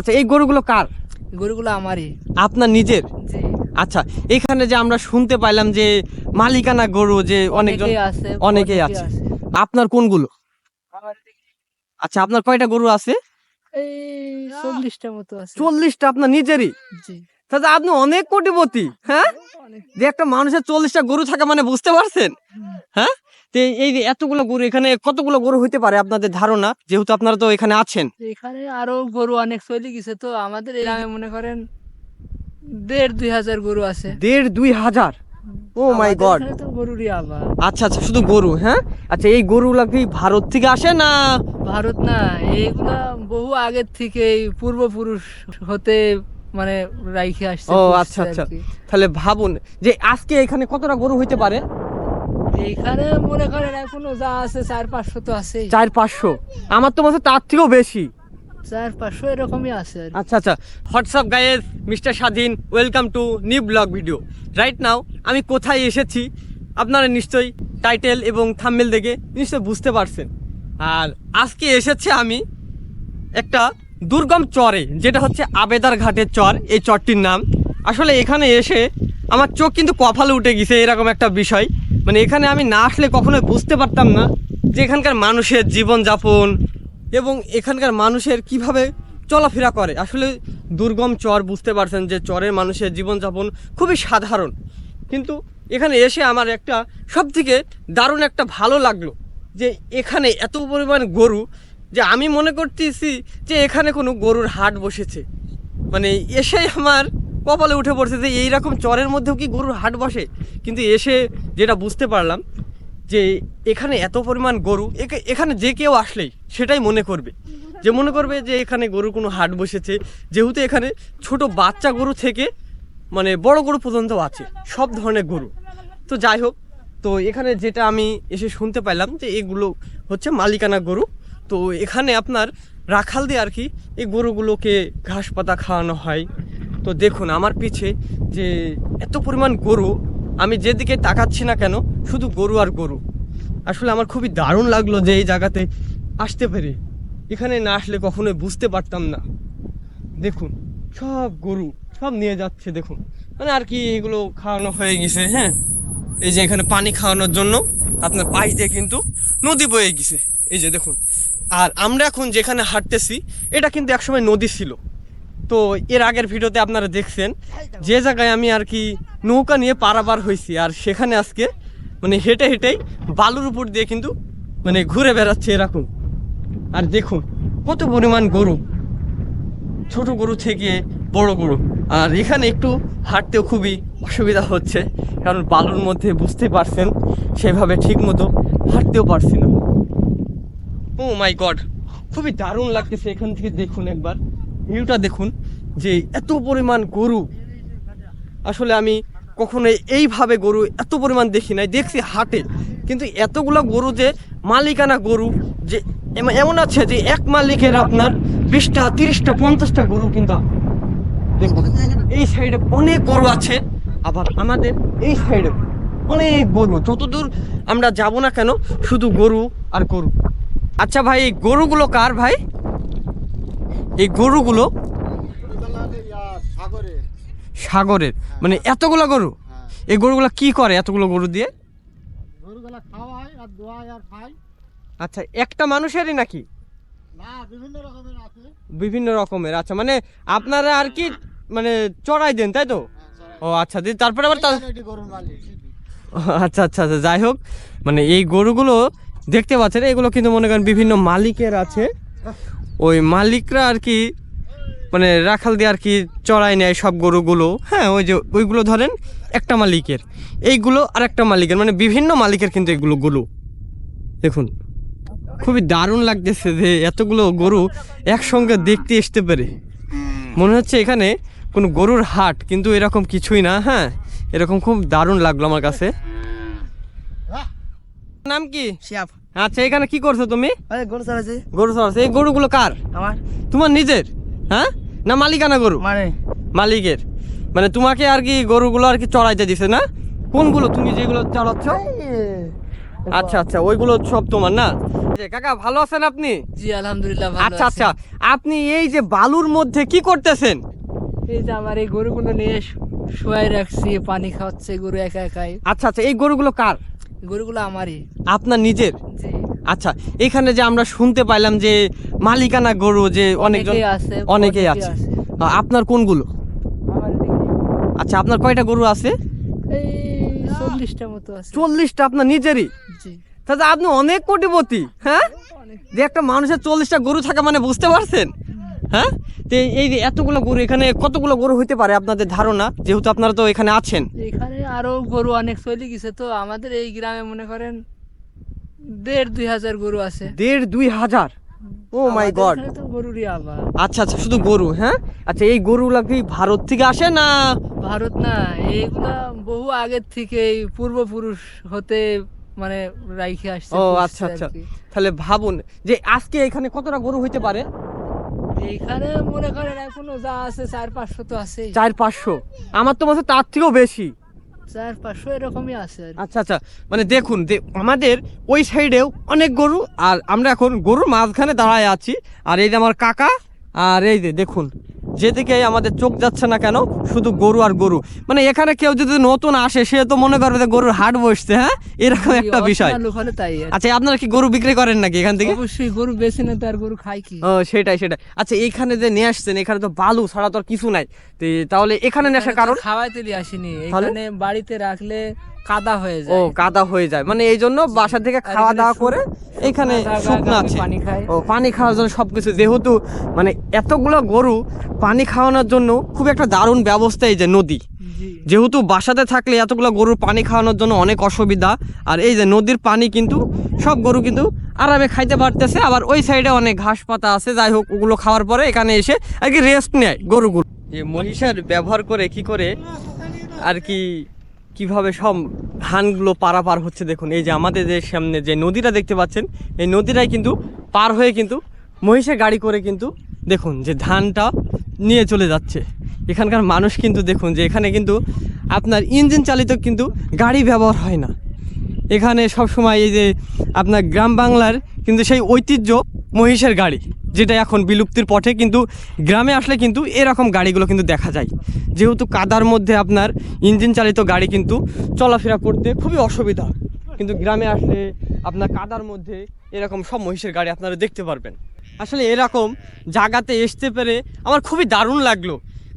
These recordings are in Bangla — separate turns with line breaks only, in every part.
আচ্ছা এই গরুগুলো কার?
গরুগুলো আমারই।
আপনার নিজের? আচ্ছা এখানে যে আমরা শুনতে পাইলাম যে মালিকানা গরু যে অনেকজন
অনেকেই আছে।
আপনার কোনগুলো? আচ্ছা আপনার কয়টা গরু আছে?
চল্লিশটা মতো আছে।
চল্লিশটা আপনার নিজেরই? তাহলে আপনি অনেক কোটিপতি হ্যাঁ? যে একটা মানুষের চল্লিশটা গরু থাকা মানে বুঝতে পারছেন? হ্যাঁ? তো এই- যে এতগুলো গরু এখানে কতগুলো গরু হইতে পারে আপনাদের ধারণা? যেহেতু আপনারা তো এখানে আছেন।
এখানে আরও গরু অনেক চলে গেছে তো আমাদের মনে করেন দেড় দুই হাজার গরু আছে।
দেড় দুই হাজার? Oh my god.
গরুরই আবার
আচ্ছা আচ্ছা শুধু গরু হ্যাঁ? আচ্ছা এই গরুগুলা কি ভারত থেকে আসে না?
ভারত না এইগুলা বহু আগের থেকে পূর্বপুরুষ হতে মানে রাইখে আসছে
ও আচ্ছা আচ্ছা। তাহলে ভাবুন যে আজকে এখানে কতটা গরু হইতে পারে?
এইখানে মনে করেন এখনও যা আছে চার পাঁচশো তো আছে
চার পাঁচশো? আমার তো মনে হয় তার থেকেও বেশি।
চার পাঁচশো এরকমই আছে
আচ্ছা আচ্ছা। What's up guys mister Swadhin welcome to new blog video. Right now আমি কোথায় এসেছি আপনারা নিশ্চয়ই টাইটেল এবং থাম্বেল দেখে নিশ্চয়ই বুঝতে পারছেন। আর আজকে এসেছে আমি একটা দুর্গম চরে যেটা হচ্ছে আবেদার ঘাটের চর এই চরটির নাম। আসলে এখানে এসে আমার চোখ কিন্তু কপালে উঠে গেছে এরকম একটা বিষয়। মানে এখানে আমি না আসলে কখনোই বুঝতে পারতাম না যে এখানকার মানুষের জীবনযাপন এবং এখানকার মানুষের কীভাবে চলাফেরা করে। আসলে দুর্গম চর বুঝতে পারছেন যে চরের মানুষের জীবনযাপন খুবই সাধারণ। কিন্তু এখানে এসে আমার একটা সবথেকে দারুণ একটা ভালো লাগল যে এখানে এত পরিমাণ গরু যে আমি মনে করতেছি যে এখানে কোনো গরুর হাট বসেছে। মানে এসেই আমার কপালে উঠে পড়ছে যে এইরকম চরের মধ্যেও কি গরুর হাট বসে? কিন্তু এসে যেটা বুঝতে পারলাম যে এখানে এত পরিমাণ গরু এখানে যে কেউ আসলেই সেটাই মনে করবে। যে মনে করবে যে এখানে গরুর কোনো হাট বসেছে, যেহেতু এখানে ছোট বাচ্চা গরু থেকে মানে বড় গরু পর্যন্ত আছে, সব ধরনের গরু। তো যাই হোক, তো এখানে যেটা আমি এসে শুনতে পাইলাম যে এগুলো হচ্ছে মালিকানা গরু। তো এখানে আপনার রাখাল দিয়ে আর কি এই গরুগুলোকে ঘাস পাতা খাওয়ানো হয় তো দেখুন, আমার পিছে যে এত পরিমাণ গরু, আমি যেদিকে তাকাচ্ছি না কেন, শুধু গরু আর গরু। আসলে আমার খুবই দারুণ লাগল যে এই জায়গাতে আসতে পেরে। এখানে না আসলে কখনোই বুঝতে পারতাম না। দেখুন, সব গরু, সব নিয়ে যাচ্ছে, দেখুন। মানে আর কি এগুলো খাওয়ানো হয়ে গেছে হ্যাঁ? এই যে এখানে পানি খাওয়ানোর জন্য আপনার পাশ দিয়ে কিন্তু নদী বয়ে গেছে। এই যে দেখুন, আর আমরা এখন যেখানে হাঁটতেছি, এটা কিন্তু একসময় নদী ছিল। তো এর আগের ভিডিওতে আপনারা দেখছেন, যে জায়গায় আমি আর কি নৌকা নিয়ে পারাবার হয়েছি আর সেখানে আজকে মানে হেঁটে হেঁটেই বালুর উপর দিয়ে কিন্তু মানে ঘুরে বেড়াচ্ছে এরকম। আর দেখুন, কত পরিমাণ গরু, ছোট গরু থেকে বড় গরু। আর এখানে একটু হাঁটতেও খুবই অসুবিধা হচ্ছে, কারণ বালুর মধ্যে বুঝতে পারছেন, সেভাবে ঠিক মতো হাঁটতেও পারছি না। ও মাই গড খুবই দারুণ লাগতেছে এখান থেকে দেখুন একবার। ভিউটা দেখুন যে এত পরিমাণ গরু। আসলে আমি কখনো এইভাবে গরু এত পরিমাণ দেখি নাই, দেখছি হাটে। কিন্তু এতগুলো গরু যে মালিকানা গরু, যে এমন আছে যে এক মালিকের আপনার বিশটা, তিরিশটা, পঞ্চাশটা গরু কিন্তু এই সাইডে অনেক গরু আছে, আবার আমাদের এই সাইডে অনেক গরু। যতদূর আমরা যাব না কেন, শুধু গরু আর গরু। আচ্ছা ভাই গরুগুলো কার ভাই? এই গরুগুলো সাগরের মানে এতগুলো গরু?
হ্যাঁ।
এই গরুগুলো কি করে এতগুলো গরু দিয়ে? আচ্ছা একটা মানুষেরই নাকি?
বিভিন্ন রকমের
আচ্ছা মানে আপনারা আর কি মানে চড়াই দেন তাই তো? ও আচ্ছা দিয়ে তারপরে আবার আচ্ছা আচ্ছা আচ্ছা যাই হোক মানে এই গরুগুলো দেখতে পাচ্ছেন এগুলো কিন্তু মনে করেন বিভিন্ন মালিকের আছে। ওই মালিকরা আর কি মানে রাখাল দিয়ে আর কি চড়াই নেয় সব গরুগুলো। হ্যাঁ ওই যে ওইগুলো ধরেন একটা মালিকের। এইগুলো আর একটা মালিকের মানে বিভিন্ন মালিকের কিন্তু এগুলো গরু। দেখুন, খুবই দারুণ লাগতেছে যে এতগুলো গরু একসঙ্গে দেখতে আসতে পারে। মনে হচ্ছে এখানে কোনো গরুর হাট, কিন্তু এরকম কিছুই না হ্যাঁ? এরকম খুব দারুণ লাগল আমার কাছে। নাম কি?
শিয়াব
আচ্ছা এখানে কি করছ তুমি?
আরে গরু চালাচ্ছে
গরু চড়াচ্ছ এই গরুগুলো কার?
আমার।
তোমার নিজের হ্যাঁ? না মালিকানা গরু?
মানে।
মালিকের। মানে তোমাকে আর কি গরুগুলো আর কি চড়াইতে দিছে না? কোনগুলো তুমি যেগুলো চড়াচ্ছ? আচ্ছা আচ্ছা ওইগুলো সব তোমার না? যে কাকা ভালো আছেন আপনি?
জি আলহামদুলিল্লাহ ভালো
আচ্ছা
আছি।
আচ্ছা আপনি এই যে বালুর মধ্যে কি করতেছেন?
এই যে আমার এই গরুগুলো নিয়ে শুয়াই রাখছি পানি খাওয়াচ্ছে গরু একা একাই।
আচ্ছা আচ্ছা এই গরুগুলো কার?
গরুগুলো আমারই।
আপনার নিজের?
জি।
আচ্ছা এখানে যে আমরা শুনতে পাইলাম যে মালিকানা গরু যে অনেকজন
আছে
অনেকেই আছে। আপনার কোনগুলো? আচ্ছা আপনার কয়টা গরু আছে?
চল্লিশটা মতো আছে।
চল্লিশটা আপনার নিজেরই? তাহলে আপনি অনেক কোটিপতি হ্যাঁ? যে একটা মানুষের চল্লিশটা গরু থাকা মানে বুঝতে পারছেন? হ্যাঁ? তো এই- যে এতগুলো গরু এখানে কতগুলো গরু হইতে পারে আপনাদের ধারণা? যেহেতু আপনারা তো এখানে আছেন।
এখানে আরও গরু অনেক চলে গেছে তো আমাদের এই গ্রামে মনে করেন দেড় দুই হাজার গরু আছে।
দেড় দুই হাজার? Oh my god.
এখানে গরুরই আবার
আচ্ছা আচ্ছা শুধু গরু হ্যাঁ? আচ্ছা এই গরুগুলা কি ভারত থেকে আসে না?
ভারত না এইগুলা বহু আগের থেকে পূর্বপুরুষ হতে মানে রাইখে আসছে
ও আচ্ছা আচ্ছা। তাহলে ভাবুন যে আজকে এখানে কতটা গরু হইতে পারে?
এইখানে মনে করেন এখনও যা আছে চার পাঁচশো তো আছে
চার পাঁচশো। আমার তো মনে হয় তার থেকেও বেশি।
চার পাঁচশো এরকমই আছে
আচ্ছা আচ্ছা মানে দেখুন আমাদের ওই সাইডেও অনেক গরু, আর আমরা এখন গরুর মাঝখানে দাঁড়ায় আছি। আর এই যে আমার কাকা, আর এই যে দেখুন যেদিকে আমাদের চোখ যাচ্ছে না কেন শুধু গরু আর গরু। মানে এখানে কেউ যদি নতুন আসে সে তো মনে করবে যে গরুর হাট বসছে হ্যাঁ? এরকম একটা বিষয়। আচ্ছা আপনারা কি গরু বিক্রি করেন নাকি এখান থেকে?
অবশ্যই গরু বেশি না তো আর গরু খায় কি?
ও সেটাই সেটাই। আচ্ছা এখানে যে নিয়ে আসছেন এখানে তো বালু ছাড়া তো আর কিছু নাই। তাহলে এখানে নিয়ে আসার কারণ?
খাওয়াইতে নিয়ে আসিনি? এখানে বাড়িতে রাখলে কাদা হয়ে যায়
ও
যায়।
কাদা হয়ে যায়। মানে এই জন্য বাসা থেকে খাওয়া দাওয়া করে এখানে শুকনো আছে।
পানি
ও পানি খাওয়ার জন্য সবকিছু যেহেতু মানে এতগুলো গরু পানি খাওয়ানোর জন্য খুব একটা দারুণ ব্যবস্থা এই যে নদী। যেহেতু বাসাতে থাকলে এতগুলো গরুর পানি খাওয়ানোর জন্য অনেক অসুবিধা আর এই যে নদীর পানি কিন্তু সব গরু কিন্তু আরামে খাইতে পারতেছে আবার ওই সাইডে অনেক ঘাস পাতা আছে যাই হোক ওগুলো খাওয়ার পরে এখানে এসে আর কি রেস্ট নেয় গরুগুলো। যে মহিষের ব্যবহার করে কি করে? আর কি কীভাবে সব ধানগুলো পারাপার হচ্ছে দেখুন, এই যে আমাদের যে সামনে যে নদীটা দেখতে পাচ্ছেন, এই নদীটাই কিন্তু পার হয়ে কিন্তু মহিষে গাড়ি করে কিন্তু দেখুন যে ধানটা নিয়ে চলে যাচ্ছে। এখানকার মানুষ কিন্তু দেখুন যে এখানে কিন্তু আপনার ইঞ্জিন চালিত কিন্তু গাড়ি ব্যবহার হয় না। এখানে সব সময় এই যে আপনার গ্রাম বাংলার কিন্তু সেই ঐতিহ্য মহিষের গাড়ি, যেটা এখন বিলুপ্তির পথে কিন্তু গ্রামে আসলে কিন্তু এরকম গাড়িগুলো কিন্তু দেখা যায়। যেহেতু কাদার মধ্যে আপনার ইঞ্জিন চালিত গাড়ি কিন্তু চলাফেরা করতে খুবই অসুবিধা। কিন্তু গ্রামে আসলে আপনার কাদার মধ্যে এরকম সব মহিষের গাড়ি আপনারা দেখতে পারবেন। আসলে এরকম জায়গাতে আসতে পেরে আমার খুবই দারুণ লাগল।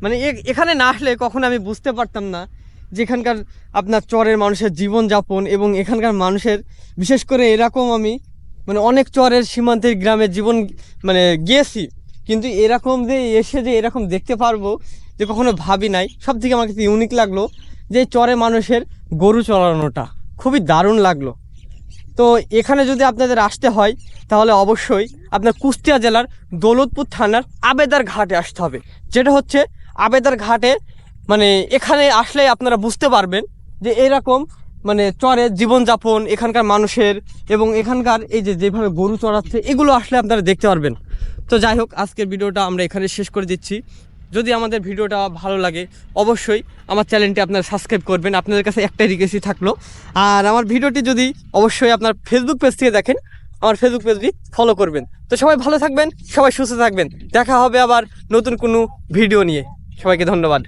মানে এখানে না আসলে কখনো আমি বুঝতে পারতাম না যেখানকার আপনার চরের মানুষের জীবনযাপন এবং এখানকার মানুষের, বিশেষ করে এরকম আমি মানে অনেক চরের সীমান্তের গ্রামের জীবন মানে গিয়েছি, কিন্তু এরকম যে এসে যে এরকম দেখতে পারব, যে কখনো ভাবি নাই সব থেকে আমার কাছে ইউনিক লাগল যে চরে মানুষের গরু চড়ানোটা, খুবই দারুণ লাগল। তো এখানে যদি আপনাদের আসতে হয়, তাহলে অবশ্যই আপনার কুষ্টিয়া জেলার দৌলতপুর থানার আবেদার ঘাটে আসতে হবে, যেটা হচ্ছে আবেদার ঘাটে মানে এখানে আসলে আপনারা বুঝতে পারবেন যে এরকম মানে চরের জীবনযাপন এখানকার মানুষের এবং এখানকার এই যে যেভাবে গরু চড়াচ্ছে, এগুলো আসলে আপনারা দেখতে পারবেন। তো যাই হোক, আজকের ভিডিওটা আমরা এখানে শেষ করে দিচ্ছি। যদি আমাদের ভিডিওটা ভালো লাগে, অবশ্যই আমার চ্যানেলটি আপনারা সাবস্ক্রাইব করবেন। আপনাদের কাছে একটাই রিকোয়েস্টই থাকল। আর আমার ভিডিওটি যদি অবশ্যই আপনার ফেসবুক পেজ থেকে দেখেন, আমার ফেসবুক পেজটি ফলো করবেন। তো সবাই ভালো থাকবেন, সবাই সুস্থ থাকবেন। দেখা হবে আবার নতুন কোনো ভিডিও নিয়ে। সবাইকে ধন্যবাদ।